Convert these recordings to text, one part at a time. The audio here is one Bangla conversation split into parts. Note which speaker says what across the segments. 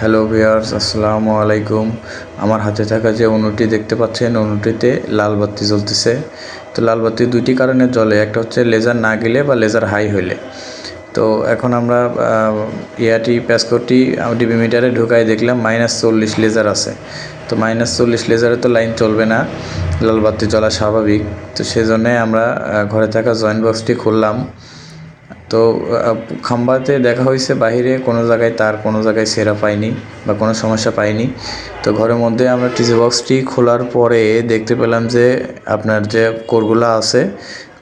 Speaker 1: হ্যালো ভিউয়ার্স আসসালামু আলাইকুম। আমার হাতে থাকা যে অনুটি দেখতে পাচ্ছেন অনুটিতে লাল বাতি জ্বলতেছে। তো লাল বাতি দুইটি কারণে জ্বলে, একটা হচ্ছে লেজার না গেলে বা লেজার হাই হইলে। তো এখন আমরা ইয়াটি প্যাসকোটি ডিবি মিটারে ঢুকাই দেখলাম মাইনাস চল্লিশ লেজার আছে। তো মাইনাস চল্লিশ লেজারে তো লাইন চলবে না, লাল বাতি জ্বলা স্বাভাবিক। তো সেজন্যে আমরা ঘরে থাকা জয়েন্ট বক্সটি খুললাম। তো খাম্বাতে দেখা হয়েছে বাহিরে, কোনো জায়গায় তার, কোনো জায়গায় সেরা পাইনি বা কোনো সমস্যা পাইনি। তো ঘরের মধ্যে আমরা টিসি বক্সটি খোলার পরে দেখতে পেলাম যে আপনার যে কোরগুলা আছে,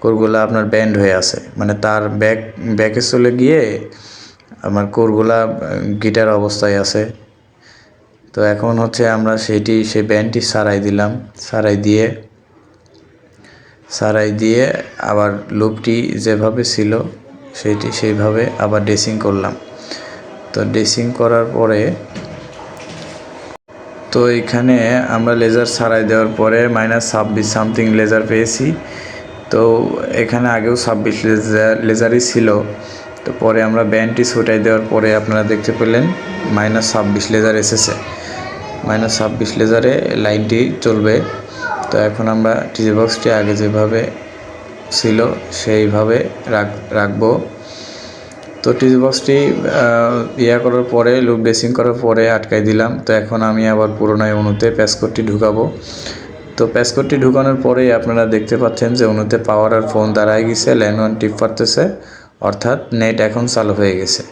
Speaker 1: কোরগুলা আপনার ব্যান্ড হয়ে আছে। মানে তার ব্যাক, ব্যাকে চলে গিয়ে আমার কোরগুলা গিটার অবস্থায় আছে। তো এখন হচ্ছে আমরা সেটি, সেই ব্যান্ডটি সারাই দিলাম, সারাই দিয়ে সারাই দিয়ে আবার লুপটি যেভাবে ছিল সেইটি, সেইভাবে আবার ড্রেসিং করলাম। তো ড্রেসিং করার পরে তো এখানে আমরা লেজার সারাই দেওয়ার পরে মাইনাস ছাব্বিশ সামথিং লেজার পেয়েছি। তো এখানে আগেও ছাব্বিশ লেজার লেজারই ছিল। তো পরে আমরা ব্যান্ডটি ছুটাই দেওয়ার পরে আপনারা দেখতে পেলেন মাইনাস ছাব্বিশ লেজার এসেছে। মাইনাস ছাব্বিশ লেজারে লাইনটি চলবে। তো এখন আমরা টিজি বক্সটি আগে যেভাবে ছিল, সেইভাবে রাখ, রাখব। তো টিজি বক্সটি ইয়া করার পরে লুপ ড্রেসিং করার পরে আটকাই দিলাম। তো এখন আমি আবার পুরোনায় অনুতে প্যাসকোডটি ঢুকাবো। তো প্যাসকোডটি ঢুকানোর পরেই আপনারা দেখতে পাচ্ছেন যে অনুতে পাওয়ার আর ফোন দাঁড়ায় গেছে ল্যান্ড ওয়ান টিপ পারতেছে, অর্থাৎ নেট এখন চালু হয়ে গেছে।